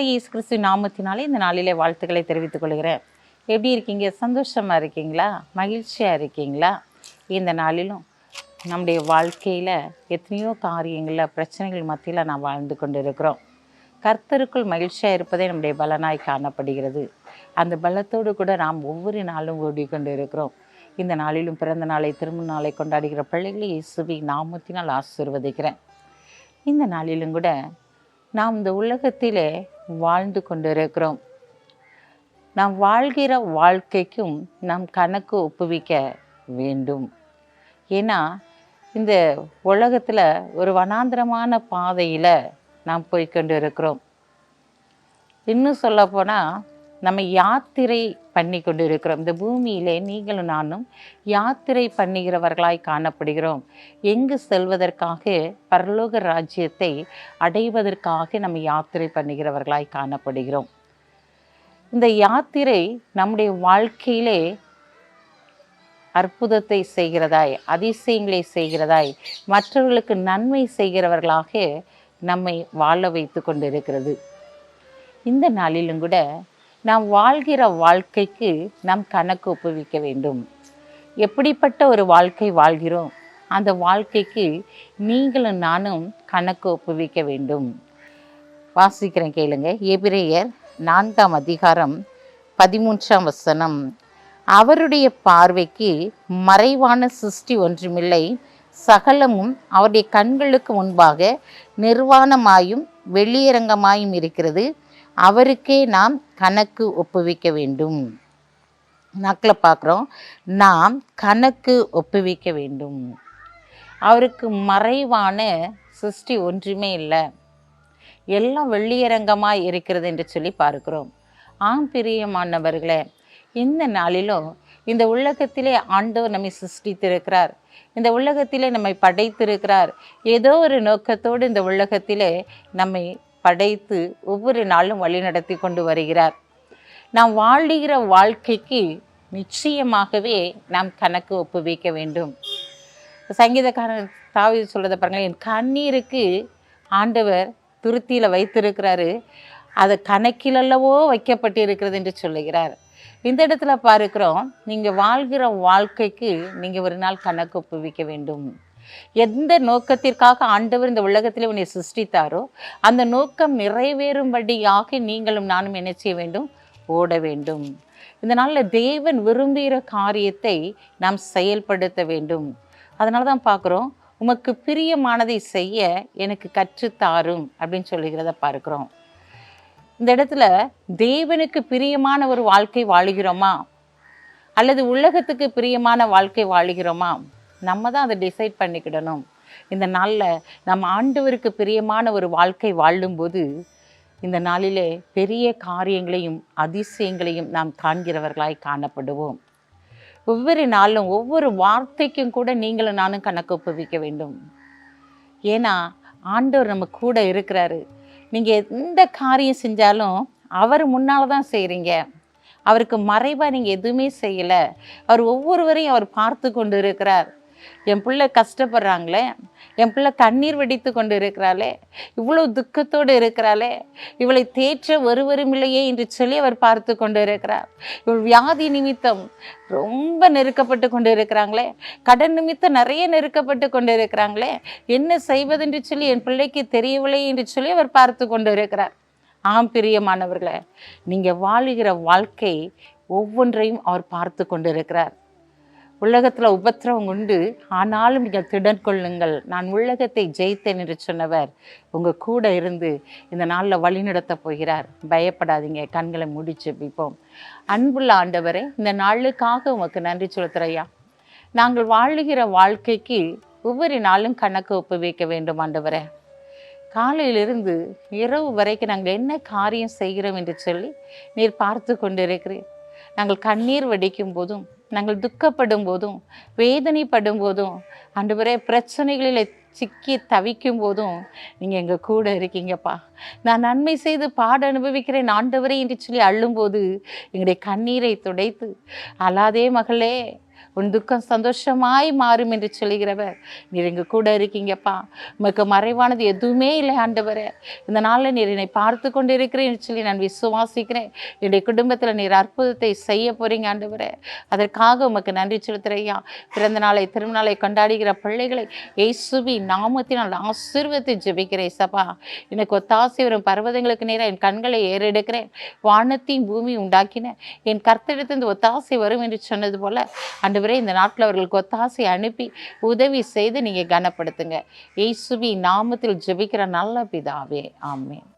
கர்த்தராகி இயேசு கிறிஸ்து நாமத்தினாலே இந்த நாளிலே வாழ்த்துக்களை தெரிவித்துக் கொள்கிறேன். எப்படி இருக்கீங்க? சந்தோஷமாக இருக்கீங்களா? மகிழ்ச்சியாக இருக்கீங்களா? இந்த நாளிலும் நம்முடைய வாழ்க்கையில் எத்தனையோ காரியங்களில் பிரச்சனைகள் மத்தியில் நாம் வாழ்ந்து கொண்டு இருக்கிறோம் கர்த்தருக்குள் மகிழ்ச்சியாக இருப்பதே நம்முடைய பலனாய் காணப்படுகிறது. அந்த பலத்தோடு கூட நாம் ஒவ்வொரு நாளும் ஓடிக்கொண்டு இருக்கிறோம் இந்த நாளிலும் பிறந்த நாளை திருமண நாளை கொண்டாடுகிற பிள்ளைகளை இயேசுவை நாமத்தினால் ஆசிர்வதிக்கிறேன். இந்த நாளிலும் கூட நாம் இந்த உலகத்திலே வாழ்ந்து கொண்டிருக்கிறோம். நாம் வாழ்கிற வாழ்க்கைக்கும் நாம் கணக்கு ஒப்புவிக்க வேண்டும். ஏன்னா இந்த உலகத்தில் ஒரு வனாந்திரமான பாதையில் நாம் போய்க்கொண்டு இருக்கிறோம் இன்னும் சொல்லப்போனால் நம்ம யாத்திரை பண்ணி கொண்டு இருக்கிறோம் இந்த பூமியிலே நீங்களும் நானும் யாத்திரை பண்ணுகிறவர்களாய் காணப்படுகிறோம். எங்கு செல்வதற்காக பரலோக ராஜ்யத்தை அடைவதற்காக நம்ம யாத்திரை பண்ணுகிறவர்களாய் காணப்படுகிறோம். இந்த யாத்திரை நம்முடைய வாழ்க்கையிலே அற்புதத்தை செய்கிறதாய் அதிசயங்களை செய்கிறதாய் மற்றவர்களுக்கு நன்மை செய்கிறவர்களாக நம்மை வாழ வைத்து கொண்டிருக்கிறது. இந்த நாளிலும் கூட நாம் வாழ்கிற வாழ்க்கைக்கு நாம் கணக்கு ஒப்புவிக்க வேண்டும். எப்படிப்பட்ட ஒரு வாழ்க்கை வாழ்கிறோம்? அந்த வாழ்க்கைக்கு நீங்களும் நானும் கணக்கு ஒப்புவிக்க வேண்டும். வாசிக்கிறேன் கேளுங்க. எபிரேயர் நான்காம் அதிகாரம் பதிமூன்றாம் வசனம். அவருடைய பார்வைக்கு மறைவான சிருஷ்டி ஒன்றுமில்லை. சகலமும் அவருடைய கண்களுக்கு முன்பாக நிர்வாணமாயும் வெளியரங்கமாயும் இருக்கிறது. அவருக்கே நாம் கணக்கு ஒப்புவிக்க வேண்டும். நாக்கில் பார்க்குறோம். நாம் கணக்கு ஒப்புவிக்க வேண்டும். அவருக்கு மறைவான சிருஷ்டி ஒன்றுமே இல்லை. எல்லாம் வெள்ளியரங்கமாக இருக்கிறது என்று சொல்லி பார்க்கிறோம். ஆம் பிரியமானவர்களே இந்த நாளிலும் இந்த உலகத்திலே ஆண்டவர் நம்மை சிருஷ்டித்திருக்கிறார். இந்த உலகத்திலே நம்மை படைத்திருக்கிறார். ஏதோ ஒரு நோக்கத்தோடு இந்த உலகத்திலே நம்மை படைத்து ஒவ்வொரு நாளும் வழிநடத்தி கொண்டு வருகிறார். நாம் வாழ்கிற வாழ்க்கைக்கு நிச்சயமாகவே நாம் கணக்கு ஒப்புவிக்க வேண்டும். சங்கீதக்காரன் தாவி சொல்கிறத பாருங்களேன் என் கண்ணீருக்கு ஆண்டவர் துருத்தியில் வைத்திருக்கிறாரு. அது கணக்கிலல்லவோ வைக்கப்பட்டு இருக்கிறது என்று சொல்லுகிறார். இந்த இடத்துல பார்க்கிறோம் நீங்கள் வாழ்கிற வாழ்க்கைக்கு நீங்கள் ஒரு நாள் கணக்கு ஒப்புவிக்க வேண்டும். எந்த நோக்கத்திற்காக ஆண்டவர் இந்த உலகத்திலே உன்னை சிருஷ்டித்தாரோ அந்த நோக்கம் நிறைவேறும்படியாக நீங்களும் நானும் என்ன செய்ய வேண்டும்? ஓட வேண்டும். இந்த நாளில் தேவன் விரும்புகிற காரியத்தை நாம் செயல்படுத்த வேண்டும். அதனால தான் பார்க்குறோம் உமக்கு பிரியமானதை செய்ய எனக்கு கற்றுத்தாரும் அப்படின்னு சொல்லுகிறத பார்க்கிறோம். இந்த இடத்துல தேவனுக்கு பிரியமான ஒரு வாழ்க்கை வாழுகிறோமா? அல்லது உலகத்துக்கு பிரியமான வாழ்க்கை வாழுகிறோமா? நம்ம தான் அதை டிசைட் பண்ணிக்கிடணும். இந்த நாளில் நம்ம ஆண்டவருக்கு பிரியமான ஒரு வாழ்க்கை வாழும்போது இந்த நாளிலே பெரிய காரியங்களையும் அதிசயங்களையும் நாம் காண்கிறவர்களாய் காணப்படுவோம். ஒவ்வொரு நாளும் ஒவ்வொரு வார்த்தைக்கும் கூட நீங்களும் நானும் கணக்கு ஒப்புவிக்க வேண்டும். ஏன்னா ஆண்டவர் நம்ம கூட இருக்கிறாரு. நீங்கள் எந்த காரியம் செஞ்சாலும் அவர் முன்னால் தான் செய்கிறீங்க அவருக்கு மறைவாக நீங்கள் எதுவுமே செய்யலை. அவர் ஒவ்வொருவரையும் அவர் பார்த்து கொண்டு இருக்கிறார். என் பிள்ளை கஷ்டப்படுறாங்களே என் பிள்ளை கண்ணீர் வெடித்து கொண்டு இருக்கிறாளே இவ்வளோ துக்கத்தோடு இருக்கிறாளே இவளை தேற்ற ஒருவரும் இல்லையே என்று சொல்லி அவர் பார்த்து கொண்டு இருக்கிறார் இவள் வியாதி நிமித்தம் ரொம்ப நெருக்கப்பட்டு கொண்டு இருக்கிறாங்களே கடன் நிமித்தம் நிறைய நெருக்கப்பட்டு கொண்டு இருக்கிறாங்களே என்ன செய்வதென்று சொல்லி என் பிள்ளைக்கு தெரியவில்லை என்று சொல்லி அவர் பார்த்து கொண்டு இருக்கிறார் ஆம் பிரியமானவர்களே நீங்கள் வாழுகிற வாழ்க்கை ஒவ்வொன்றையும் அவர் பார்த்து கொண்டு இருக்கிறார் உலகத்தில் உபத்திரவம் உண்டு. ஆனாலும் நீங்கள் திடன் கொள்ளுங்கள் நான் உலகத்தை ஜெயித்தேன் என்று சொன்னவர் உங்கள் கூட இருந்து இந்த நாளில் வழிநடத்த போகிறார். பயப்படாதீங்க. கண்களை முடிச்சு பிப்போம் அன்புள்ள ஆண்டவரே இந்த நாளுக்காக உமக்கு நன்றி செலுத்துறையா நாங்கள் வாழுகிற வாழ்க்கைக்கு ஒவ்வொரு நாளும் கணக்கு ஒப்புவிக்க வேண்டும் ஆண்டவரே. காலையிலிருந்து இரவு வரைக்கும் நாங்கள் என்ன காரியம் செய்கிறோம் என்று சொல்லி நீர் பார்த்து கொண்டிருக்கிறீர். நாங்கள் கண்ணீர் வடிக்கும் போதும் நாங்கள் துக்கப்படும் போதும் வேதனைப்படும் போதும் அன்றுவரே பிரச்சனைகளில் சிக்கி தவிக்கும் போதும் நீங்கள் எங்கள் கூட இருக்கீங்கப்பா. நான் நன்மை செய்து பாட அனுபவிக்கிறேன் ஆண்டவரே என்று சொல்லி அள்ளும்போது எங்களுடைய கண்ணீரை துடைத்து அல்லாதே மகளே உன் துக்கம் சந்தோஷமாய் மாறும் என்று சொல்லுகிறவர். நீர் எங்கள் கூட இருக்கீங்கப்பா. உமக்கு மறைவானது எதுவுமே இல்லை ஆண்டவரே. இந்த நாளில் நீர் என்னை பார்த்து கொண்டு இருக்கிறேன் சொல்லி நான் விசுவாசிக்கிறேன். என்னுடைய குடும்பத்தில் நீர் அற்புதத்தை செய்ய போகிறீங்க ஆண்டவரே. அதற்காக உமக்கு நன்றி செலுத்துறையா பிறந்த நாளை திருநாளை கொண்டாடுகிற பிள்ளைகளை இயேசுவி நாமத்தினால் ஆசீர்வத்தை ஜெபிக்கிறேன் சபா எனக்கு ஒத்தாசை வரும் பர்வதங்களுக்கு நேராக என் கண்களை ஏறெடுக்கிறேன். வானத்தையும் பூமி உண்டாக்கின. என் கர்த்தரிடத்திலிருந்து ஒத்தாசை வரும் என்று சொன்னது போல ஆண்டவரே இந்த நாட்டில் அவர்களுக்கு ஒத்தாசை அனுப்பி உதவி செய்து நீங்கள் கனப்படுத்துங்க. இயேசுவி நாமத்தில் ஜெபிக்கிற நல்ல பிதாவே. ஆமென்.